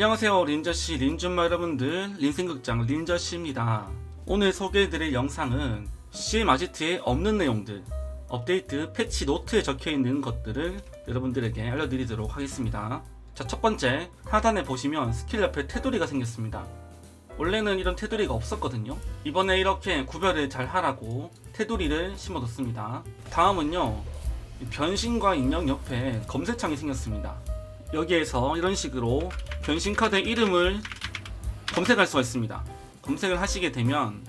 안녕하세요 린저씨 린준마 여러분들. 린생극장 린저씨입니다. 오늘 소개해드릴 영상은 CM 아지트에 없는 내용들 업데이트 패치 노트에 적혀있는 것들을 여러분들에게 알려드리도록 하겠습니다. 자 첫번째 하단에 보시면 스킬 옆에 테두리가 생겼습니다. 원래는 이런 테두리가 없었거든요. 이번에 이렇게 구별을 잘 하라고 테두리를 심어뒀습니다. 다음은요 이 변신과 인형 옆에 검색창이 생겼습니다 여기에서 이런 식으로 변신 카드의 이름을 검색할 수가 있습니다. 검색을 하시게 되면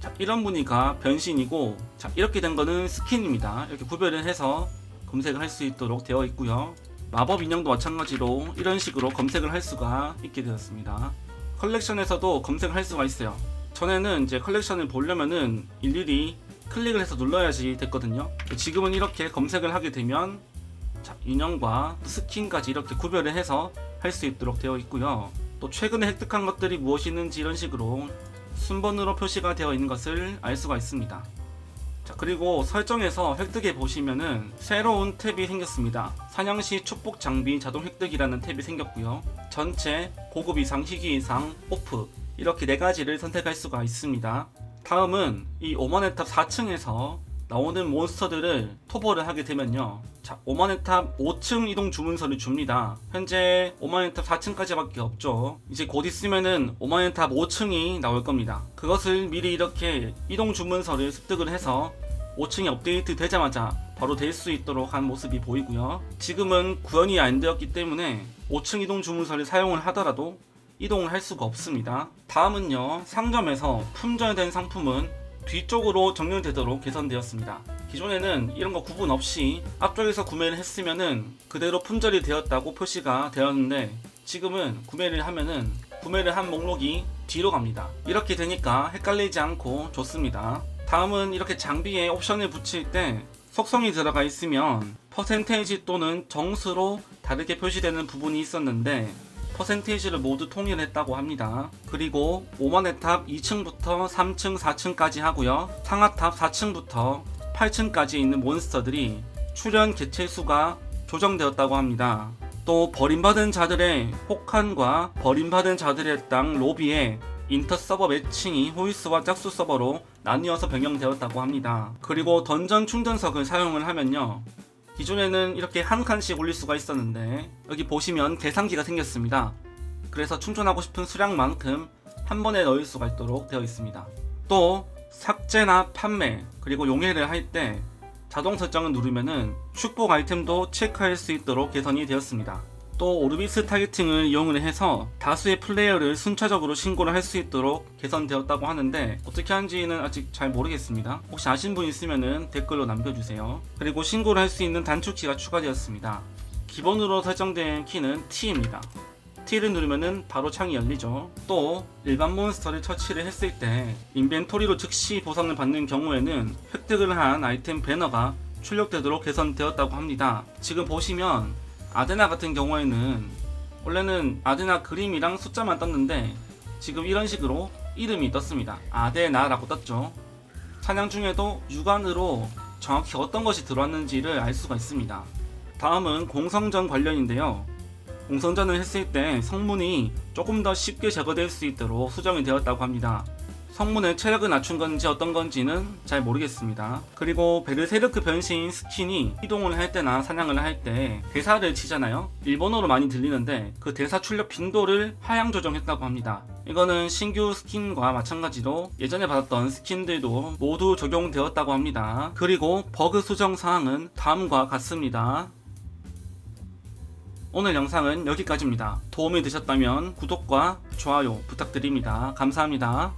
자, 이런 무늬가 변신이고 자, 이렇게 된 거는 스킨입니다. 이렇게 구별을 해서 검색을 할 수 있도록 되어 있고요. 마법 인형도 마찬가지로 이런 식으로 검색을 할 수가 있게 되었습니다. 컬렉션에서도 검색을 할 수가 있어요. 전에는 이제 컬렉션을 보려면은 일일이 클릭을 해서 눌러야지 됐거든요. 지금은 이렇게 검색을 하게 되면 자, 인형과 스킨까지 이렇게 구별을 해서 할 수 있도록 되어 있고요. 또 최근에 획득한 것들이 무엇이 있는지 이런 식으로 순번으로 표시가 되어 있는 것을 알 수가 있습니다. 자, 그리고 설정에서 획득에 보시면은 새로운 탭이 생겼습니다. 사냥시 축복 장비 자동 획득이라는 탭이 생겼고요. 전체 고급 이상 희귀 이상 오프 이렇게 네 가지를 선택할 수가 있습니다. 다음은 이 오만의 탑 4층에서 나오는 몬스터들을 토벌을 하게 되면요. 자, 오만의 탑 5층 이동 주문서를 줍니다. 현재 오만의 탑 4층까지밖에 없죠. 이제 곧 있으면은 오만의 탑 5층이 나올 겁니다. 그것을 미리 이렇게 이동 주문서를 습득을 해서 5층이 업데이트 되자마자 바로 될 수 있도록 한 모습이 보이고요. 지금은 구현이 안 되었기 때문에 5층 이동 주문서를 사용을 하더라도 이동을 할 수가 없습니다. 다음은요, 상점에서 품절된 상품은 뒤쪽으로 정렬되도록 개선되었습니다. 기존에는 이런 거 구분 없이 앞쪽에서 구매를 했으면은 그대로 품절이 되었다고 표시가 되었는데 지금은 구매를 하면은 구매를 한 목록이 뒤로 갑니다. 이렇게 되니까 헷갈리지 않고 좋습니다. 다음은 이렇게 장비에 옵션을 붙일 때 속성이 들어가 있으면 퍼센테이지 또는 정수로 다르게 표시되는 부분이 있었는데 퍼센테이지를 모두 통일했다고 합니다. 그리고 5만의 탑 2층부터 3층, 4층까지 하고요. 상하탑 4층부터 8층까지 있는 몬스터들이 출현 개체 수가 조정되었다고 합니다. 또 버림받은 자들의 혹한과 버림받은 자들의 땅 로비에 인터 서버 매칭이 호이스와 짝수 서버로 나뉘어서 변경되었다고 합니다. 그리고 던전 충전석을 사용을 하면요. 기존에는 이렇게 한 칸씩 올릴 수가 있었는데 여기 보시면 계산기가 생겼습니다. 그래서 충전하고 싶은 수량만큼 한 번에 넣을 수가 있도록 되어 있습니다. 또 삭제나 판매 그리고 용해를 할 때 자동 설정을 누르면은 축복 아이템도 체크할 수 있도록 개선이 되었습니다. 또 오르비스 타겟팅을 이용을 해서 다수의 플레이어를 순차적으로 신고를 할 수 있도록 개선되었다고 하는데 어떻게 하는지는 아직 잘 모르겠습니다. 혹시 아신 분 있으면 댓글로 남겨주세요. 그리고 신고를 할 수 있는 단축키가 추가되었습니다. 기본으로 설정된 키는 T입니다. T를 누르면은 바로 창이 열리죠. 또 일반 몬스터를 처치를 했을 때 인벤토리로 즉시 보상을 받는 경우에는 획득을 한 아이템 배너가 출력되도록 개선되었다고 합니다. 지금 보시면 아데나 같은 경우에는 원래는 아데나 그림이랑 숫자만 떴는데 지금 이런 식으로 이름이 떴습니다. 아데나라고 떴죠. 사냥 중에도 육안으로 정확히 어떤 것이 들어왔는지를 알 수가 있습니다. 다음은 공성전 관련인데요. 공성전을 했을 때 성문이 조금 더 쉽게 제거될 수 있도록 수정이 되었다고 합니다. 성문의 체력을 낮춘 건지 어떤 건지는 잘 모르겠습니다. 그리고 베르세르크 변신 스킨이 이동을 할 때나 사냥을 할 때 대사를 치잖아요. 일본어로 많이 들리는데 그 대사 출력 빈도를 하향 조정했다고 합니다. 이거는 신규 스킨과 마찬가지로 예전에 받았던 스킨들도 모두 적용되었다고 합니다. 그리고 버그 수정 사항은 다음과 같습니다. 오늘 영상은 여기까지입니다. 도움이 되셨다면 구독과 좋아요 부탁드립니다. 감사합니다.